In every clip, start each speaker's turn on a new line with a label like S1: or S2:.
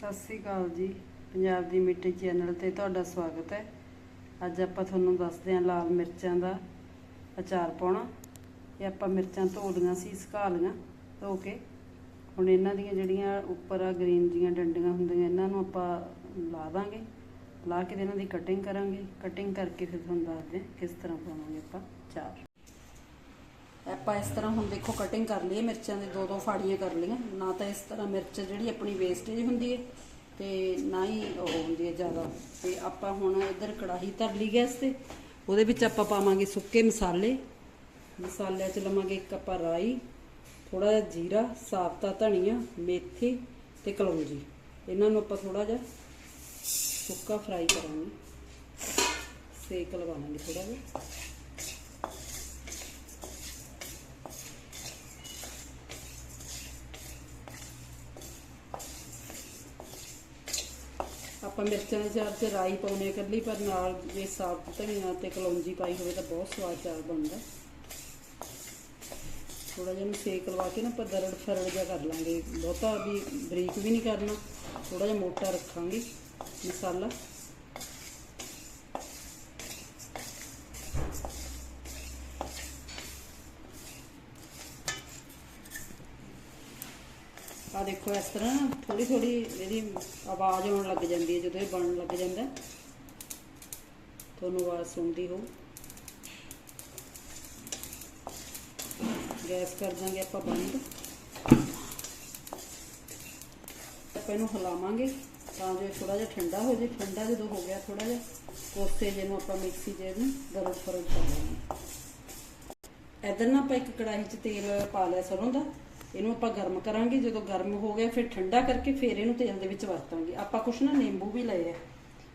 S1: ਸਤਿ ਸ੍ਰੀ ਅਕਾਲ ਜੀ। ਪੰਜਾਬ ਦੀ ਮਿੱਟੀ ਚੈਨਲ ਤੇ ਤੁਹਾਡਾ ਸਵਾਗਤ ਹੈ। ਅੱਜ ਆਪਾਂ ਤੁਹਾਨੂੰ ਦੱਸਦੇ ਹਾਂ ਲਾਲ ਮਿਰਚਾਂ ਦਾ ਅਚਾਰ ਪਾਉਣਾ। ਇਹ ਆਪਾਂ ਮਿਰਚਾਂ ਧੋ ਲਈਆਂ ਸੀ, ਸੁਕਾ ਲਈਆਂ ਧੋ ਕੇ। ਹੁਣ ਇਹਨਾਂ ਦੀਆਂ ਜਿਹੜੀਆਂ ਉੱਪਰ ਆ, ਗ੍ਰੀਨ ਦੀਆਂ ਡੰਡੀਆਂ ਹੁੰਦੀਆਂ, ਇਹਨਾਂ ਨੂੰ ਆਪਾਂ ਲਾ ਦਾਂਗੇ। ਲਾ ਕੇ ਤੇ ਇਹਨਾਂ ਦੀ ਕਟਿੰਗ ਕਰਾਂਗੇ। ਕਟਿੰਗ ਕਰਕੇ ਫਿਰ ਤੁਹਾਨੂੰ ਦੱਸਦੇ ਹਾਂ ਕਿਸ ਤਰ੍ਹਾਂ ਪਾਵਾਂਗੇ ਆਪਾਂ ਅਚਾਰ। ਆਪਾਂ ਇਸ ਤਰ੍ਹਾਂ ਹੁਣ ਦੇਖੋ ਕਟਿੰਗ ਕਰ ਲਈਏ, ਮਿਰਚਾਂ ਦੇ ਦੋ ਦੋ ਫਾੜੀਆਂ ਕਰ ਲਈਆਂ। ਨਾ ਤਾਂ ਇਸ ਤਰ੍ਹਾਂ ਮਿਰਚ ਜਿਹੜੀ ਆਪਣੀ ਵੇਸਟੇਜ ਹੁੰਦੀ ਹੈ ਤੇ ਨਾ ਹੀ ਉਹ ਹੁੰਦੀ ਹੈ ਜ਼ਿਆਦਾ। ਤੇ ਆਪਾਂ ਹੁਣ ਇੱਧਰ ਕੜਾਹੀ ਧਰ ਲਈ ਗੈਸ ਤੇ। ਉਹਦੇ ਵਿੱਚ ਆਪਾਂ ਪਾਵਾਂਗੇ ਸੁੱਕੇ ਮਸਾਲੇ। ਮਸਾਲਿਆਂ 'ਚ ਲਵਾਂਗੇ ਇੱਕ ਆਪਾਂ ਰਾਈ ਥੋੜਾ ਜਿਹਾ ਜੀਰਾ, ਸਾਬਤਾ, ਧਨੀਆ, ਮੇਥੀ ਤੇ ਕਲੌਂਜੀ। ਇਹਨਾਂ ਨੂੰ ਆਪਾਂ ਥੋੜਾ ਜਿਹਾ ਸੁੱਕਾ ਫਰਾਈ ਕਰਾਂਗੇ। ਸੇਕ ਲਵਾਵਾਂਗੇ ਥੋੜਾ ਜਿਹਾ। ਆਪਾਂ ਮਿਰਚਾਂ ਦੇ ਚਾਰ ਚ ਰਾਈ ਪਾਉਨੇ ਆ ਇਕੱਲੀ, ਪਰ ਨਾਲ ਜੇ ਸਾਬਤ ਧਨੀਆ ਤੇ ਕਲੌਂਜੀ ਪਾਈ ਹੋਵੇ ਤਾਂ ਬਹੁਤ ਸਵਾਦ ਚਾਰ ਬਣਦਾ। ਥੋੜਾ ਜਿਹਾ ਨੂੰ ਸੇਕ ਲਵਾ ਕੇ ਨਾ ਆਪਾਂ ਦਰੜ ਫਰੜ ਜਿਹਾ ਕਰ ਲਾਂਗੇ। ਬਹੁਤਾ ਵੀ ਬਰੀਕ ਵੀ ਨਹੀਂ ਕਰਨਾ ਥੋੜਾ ਜਿਹਾ ਮੋਟਾ ਰੱਖਾਂਗੇ ਮਸਾਲਾ। ਆ ਦੇਖੋ ਇਸ ਤਰ੍ਹਾਂ ਥੋੜੀ ਥੋੜੀ ਇਹਦੀ ਆਵਾਜ਼ ਆਉਣ ਲੱਗ ਜਾਂਦੀ ਹੈ, ਜਦੋਂ ਇਹ ਬਣਨ ਲੱਗ ਜਾਂਦਾ ਤੁਹਾਨੂੰ ਆਵਾਜ਼ ਸੁਣਦੀ ਹੋ ਗੈਸ ਕਰ ਦਾਂਗੇ ਆਪਾਂ ਬੰਦ। ਆਪਾਂ ਇਹਨੂੰ ਹਿਲਾਵਾਂਗੇ ਤਾਂ ਜੋ ਥੋੜਾ ਜਿਹਾ ਠੰਡਾ ਹੋ ਜੇ ਠੰਡਾ ਜਦੋਂ ਹੋ ਗਿਆ ਥੋੜਾ ਜਿਹਾ ਕੋਸੇ ਜਿਹਨੂੰ ਆਪਾਂ ਮਿਕਸੀ ਦੇ ਨੂੰ ਗਰਮ ਫ਼ਰਕ ਕਰ ਲਾਂਗੇ ਇਧਰ ਨਾ ਆਪਾਂ ਇੱਕ ਕੜਾਹੀ 'ਚ ਤੇਲ ਪਾ ਲਿਆ ਸਰੋਂ ਦਾ। ਇਹਨੂੰ ਆਪਾਂ ਗਰਮ ਕਰਾਂਗੇ, ਜਦੋਂ ਗਰਮ ਹੋ ਗਿਆ ਫਿਰ ਠੰਡਾ ਕਰਕੇ ਫਿਰ ਇਹਨੂੰ ਤੇਲ ਦੇ ਵਿੱਚ ਵਰਤਾਂਗੇ। ਆਪਾਂ ਕੁਛ ਨਾ ਨਿੰਬੂ ਵੀ ਲਏ ਆ।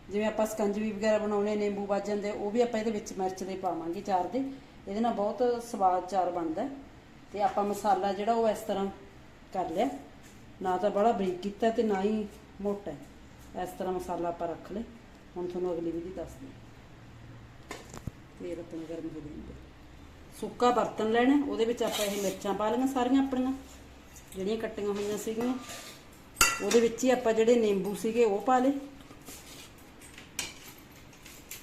S1: ਜਿਵੇਂ ਆਪਾਂ ਸਕੰਜਵੀ ਵਗੈਰਾ ਬਣਾਉਣੇ ਨਿੰਬੂ ਵੱਜ ਜਾਂਦੇ ਉਹ ਵੀ ਆਪਾਂ ਇਹਦੇ ਵਿੱਚ ਮਿਰਚ ਦੇ ਪਾਵਾਂਗੇ ਚਾਰ ਦੇ। ਇਹਦੇ ਨਾਲ ਬਹੁਤ ਸਵਾਦ ਚਾਰ ਬਣਦਾ ਤੇ ਆਪਾਂ ਮਸਾਲਾ ਜਿਹੜਾ ਉਹ ਇਸ ਤਰ੍ਹਾਂ ਕਰ ਲਿਆ। ਨਾ ਤਾਂ ਬੜਾ ਬਰੀਕ ਕੀਤਾ ਤੇ ਨਾ ਹੀ ਮੋਟਾ ਇਸ ਤਰ੍ਹਾਂ ਮਸਾਲਾ ਆਪਾਂ ਰੱਖ ਲਏ ਹੁਣ ਤੁਹਾਨੂੰ ਅਗਲੀ ਵਿਧੀ ਦੱਸਦੀ ਤੇਲ ਆਪਣਾ ਗਰਮ ਹੋ ਜਾਂਦਾ ਸੁੱਕਾ ਬਰਤਨ ਲੈਣਾ, ਉਹਦੇ ਵਿੱਚ ਆਪਾਂ ਇਹ ਮਿਰਚਾਂ ਪਾ ਲਈਆਂ, ਸਾਰੀਆਂ ਆਪਣੀਆਂ, ਜਿਹੜੀਆਂ ਕੱਟੀਆਂ ਹੋਈਆਂ ਸੀਗੀਆਂ। ਉਹਦੇ ਵਿੱਚ ਹੀ ਆਪਾਂ ਜਿਹੜੇ ਨਿੰਬੂ ਸੀਗੇ, ਉਹ ਪਾ ਲਏ।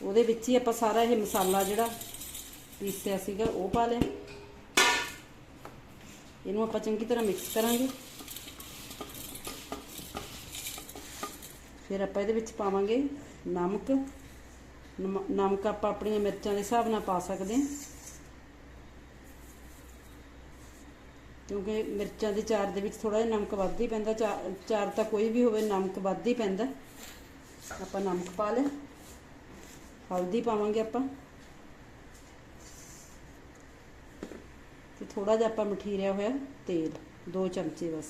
S1: ਉਹਦੇ ਵਿੱਚ ਹੀ ਆਪਾਂ ਸਾਰਾ ਇਹ ਮਸਾਲਾ ਜਿਹੜਾ ਪੀਸਿਆ ਸੀਗਾ, ਉਹ ਪਾ ਲਿਆ। ਇਹਨੂੰ ਆਪਾਂ ਚੰਗੀ ਤਰ੍ਹਾਂ ਮਿਕਸ ਕਰਾਂਗੇ। ਫਿਰ ਆਪਾਂ ਇਹਦੇ ਵਿੱਚ ਪਾਵਾਂਗੇ ਨਮਕ। ਨਮ- ਨਮਕ ਆਪਾਂ ਆਪਣੀਆਂ ਮਿਰਚਾਂ ਦੇ ਹਿਸਾਬ ਨਾਲ ਪਾ ਸਕਦੇ ਹਾਂ। ਕਿਉਂਕਿ ਮਿਰਚਾਂ ਦੇ ਚਾਰ ਦੇ ਵਿੱਚ ਥੋੜਾ ਜਿਹਾ ਨਮਕ ਵੱਧ ਹੀ ਪੈਂਦਾ, ਚਾ- ਚਾਰ ਤਾਂ ਕੋਈ ਵੀ ਹੋਵੇ ਨਮਕ ਵੱਧ ਹੀ ਪੈਂਦਾ। ਆਪਾਂ ਨਮਕ ਪਾ ਲਿਆ। ਹਲਦੀ ਪਾਵਾਂਗੇ ਆਪਾਂ। ਤੇ ਥੋੜਾ ਜਿਹਾ ਆਪਾਂ ਮਠੀਰਿਆ ਹੋਇਆ ਤੇਲ 2 ਚਮਚੇ ਬਸ।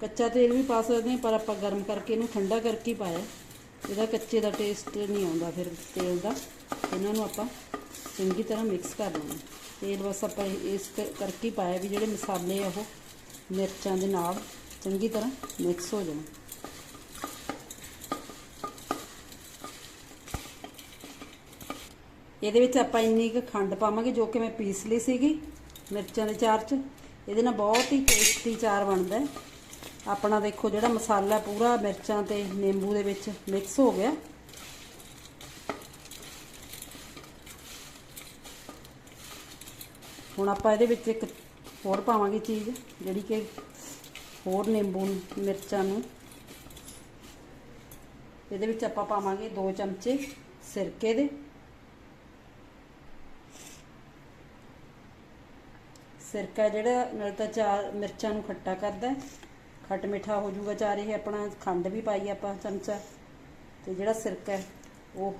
S1: ਕੱਚਾ ਤੇਲ ਵੀ ਪਾ ਸਕਦੇ ਹਾਂ, ਪਰ ਆਪਾਂ ਗਰਮ ਕਰਕੇ ਇਹਨੂੰ ਠੰਡਾ ਕਰਕੇ ਪਾਇਆ। ਇਹਦਾ ਕੱਚੇ ਦਾ ਟੇਸਟ ਨਹੀਂ ਆਉਂਦਾ ਫਿਰ ਤੇਲ ਦਾ। ਇਹਨਾਂ ਨੂੰ ਆਪਾਂ ਚੰਗੀ ਤਰ੍ਹਾਂ ਮਿਕਸ ਕਰ ਲੈਣਾ। ਤੇਲ ਬਸ ਆਪਾਂ ਇਸ ਕ- ਕਰਕੇ ਪਾਇਆ ਵੀ ਜਿਹੜੇ ਮਸਾਲੇ ਆ ਉਹ ਮਿਰਚਾਂ ਦੇ ਨਾਲ ਚੰਗੀ ਤਰ੍ਹਾਂ ਮਿਕਸ ਹੋ ਜਾਣ। ਇਹਦੇ ਵਿੱਚ ਆਪਾਂ ਇੰਨੀ ਕੁ ਖੰਡ ਪਾਵਾਂਗੇ ਜੋ ਕਿ ਮੈਂ ਪੀਸ ਲਈ ਸੀਗੀ ਮਿਰਚਾਂ ਦੇ ਚਾਰ 'ਚ। ਇਹਦੇ ਨਾਲ ਬਹੁਤ ਹੀ ਟੇਸਟੀ ਚਾਰ ਬਣਦਾ ਆਪਣਾ ਦੇਖੋ ਜਿਹੜਾ ਮਸਾਲਾ ਪੂਰਾ ਮਿਰਚਾਂ ਤੇ ਨਿੰਬੂ ਦੇ ਵਿੱਚ ਮਿਕਸ ਹੋ ਗਿਆ। ਹੁਣ ਆਪਾਂ ਇਹਦੇ ਵਿੱਚ ਇੱਕ ਹੋਰ ਪਾਵਾਂਗੇ ਚੀਜ਼, ਜਿਹੜੀ ਕਿ ਹੋਰ ਨਿੰਬੂ, ਮਿਰਚਾਂ ਨੂੰ। ਇਹਦੇ ਵਿੱਚ ਆਪਾਂ ਪਾਵਾਂਗੇ 2 ਚਮਚੇ ਸਿਰਕੇ ਦੇ। ਸਿਰਕਾ ਜਿਹੜਾ ਨਾਲ ਤਾਂ ਚਾਰ ਮਿਰਚਾਂ ਨੂੰ ਖੱਟਾ ਕਰਦਾ ਖੱਟ ਮਿੱਠਾ ਹੋ ਜਾਊਗਾ ਚਾਰ, ਇਹ ਆਪਣਾ ਖੰਡ ਵੀ ਪਾਈ ਆਪਾਂ ਚਮਚਾ। ਤੇ ਜਿਹੜਾ ਸਿਰਕਾ ਉਹ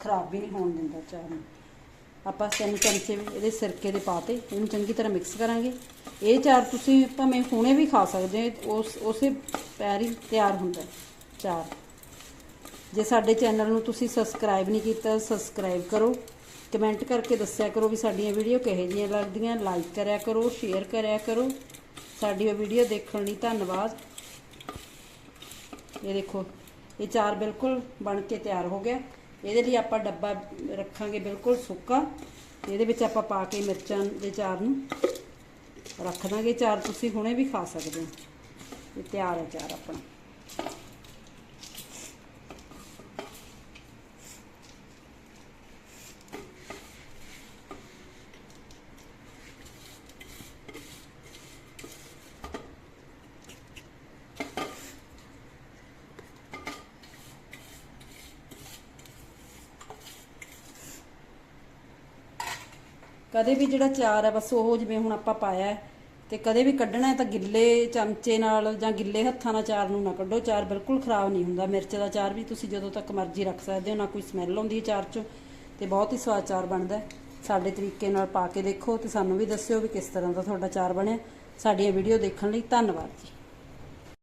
S1: ਖਰਾਬ ਵੀ ਨਹੀਂ ਹੋਣ ਦਿੰਦਾ ਚਾਰ ਨੂੰ। ਆਪਾਂ ਤਿੰਨ ਚਮਚੇ ਇਹਦੇ ਸਿਰਕੇ ਦੇ ਪਾਤੇ ਇਹਨੂੰ ਚੰਗੀ ਤਰ੍ਹਾਂ ਮਿਕਸ ਕਰਾਂਗੇ। ਇਹ ਚਾਰ ਤੁਸੀਂ ਭਾਵੇਂ ਹੁਣੇ ਵੀ ਖਾ ਸਕਦੇ ਹੋ ਉਸ, ਉਸੇ ਪੈਰ ਹੀ ਤਿਆਰ ਹੁੰਦਾ ਚਾਰ। ਜੇ ਸਾਡੇ ਚੈਨਲ ਨੂੰ ਤੁਸੀਂ ਸਬਸਕ੍ਰਾਈਬ ਨਹੀਂ ਕੀਤਾ ਸਬਸਕ੍ਰਾਈਬ ਕਰੋ। ਕਮੈਂਟ ਕਰਕੇ ਦੱਸਿਆ ਕਰੋ ਵੀ ਸਾਡੀਆਂ ਵੀਡੀਓ ਕਿਹੋ ਜਿਹੀਆਂ ਲੱਗਦੀਆਂ ਲਾਈਕ ਕਰਿਆ ਕਰੋ ਸ਼ੇਅਰ ਕਰਿਆ ਕਰੋ। ਸਾਡੀ ਉਹ ਵੀਡੀਓ ਦੇਖਣ ਲਈ ਧੰਨਵਾਦ। ਇਹ ਦੇਖੋ, ਇਹ ਚਾਰ ਬਿਲਕੁਲ ਬਣ ਕੇ ਤਿਆਰ ਹੋ ਗਿਆ। ਇਹਦੇ ਲਈ ਆਪਾਂ ਡੱਬਾ ਰੱਖਾਂਗੇ ਬਿਲਕੁਲ ਸੁੱਕਾ। ਇਹਦੇ ਵਿੱਚ ਆਪਾਂ ਪਾ ਕੇ ਮਿਰਚਾਂ ਦੇ ਚਾਰ ਨੂੰ ਰੱਖ ਦਾਂਗੇ। ਚਾਰ ਤੁਸੀਂ ਹੁਣੇ ਵੀ ਖਾ ਸਕਦੇ ਹੋ। ਇਹ ਤਿਆਰ ਹੈ ਚਾਰ ਆਪਣਾ। ਕਦੇ ਵੀ ਜਿਹੜਾ ਚਾਰ ਹੈ ਬਸ ਉਹ ਜਿਵੇਂ ਹੁਣ ਆਪਾਂ ਪਾਇਆ ਹੈ, ਤੇ ਕਦੇ ਵੀ ਕੱਢਣਾ ਹੈ ਤਾਂ ਗਿੱਲੇ ਚਮਚੇ ਨਾਲ ਜਾਂ ਗਿੱਲੇ ਹੱਥਾਂ ਨਾਲ ਚਾਰ ਨੂੰ ਨਾ ਕੱਢੋ। ਚਾਰ ਬਿਲਕੁਲ ਖਰਾਬ ਨਹੀਂ ਹੁੰਦਾ। ਮਿਰਚ ਦਾ ਚਾਰ ਵੀ ਤੁਸੀਂ ਜਦੋਂ ਤੱਕ ਮਰਜ਼ੀ ਰੱਖ ਸਕਦੇ ਹੋ ਨਾ ਕੋਈ ਸਮੈਲ ਆਉਂਦੀ ਹੈ ਚਾਰ ਚੋਂ ਤੇ ਬਹੁਤ ਹੀ ਸਵਾਦ ਚਾਰ ਬਣਦਾ ਸਾਡੇ ਤਰੀਕੇ ਨਾਲ ਪਾ ਕੇ ਦੇਖੋ ਤੇ ਸਾਨੂੰ ਵੀ ਦੱਸਿਓ ਵੀ ਕਿਸ ਤਰ੍ਹਾਂ ਦਾ ਤੁਹਾਡਾ ਚਾਰ ਬਣਿਆ। ਸਾਡੀਆਂ ਵੀਡੀਓ ਦੇਖਣ ਲਈ ਧੰਨਵਾਦ ਜੀ।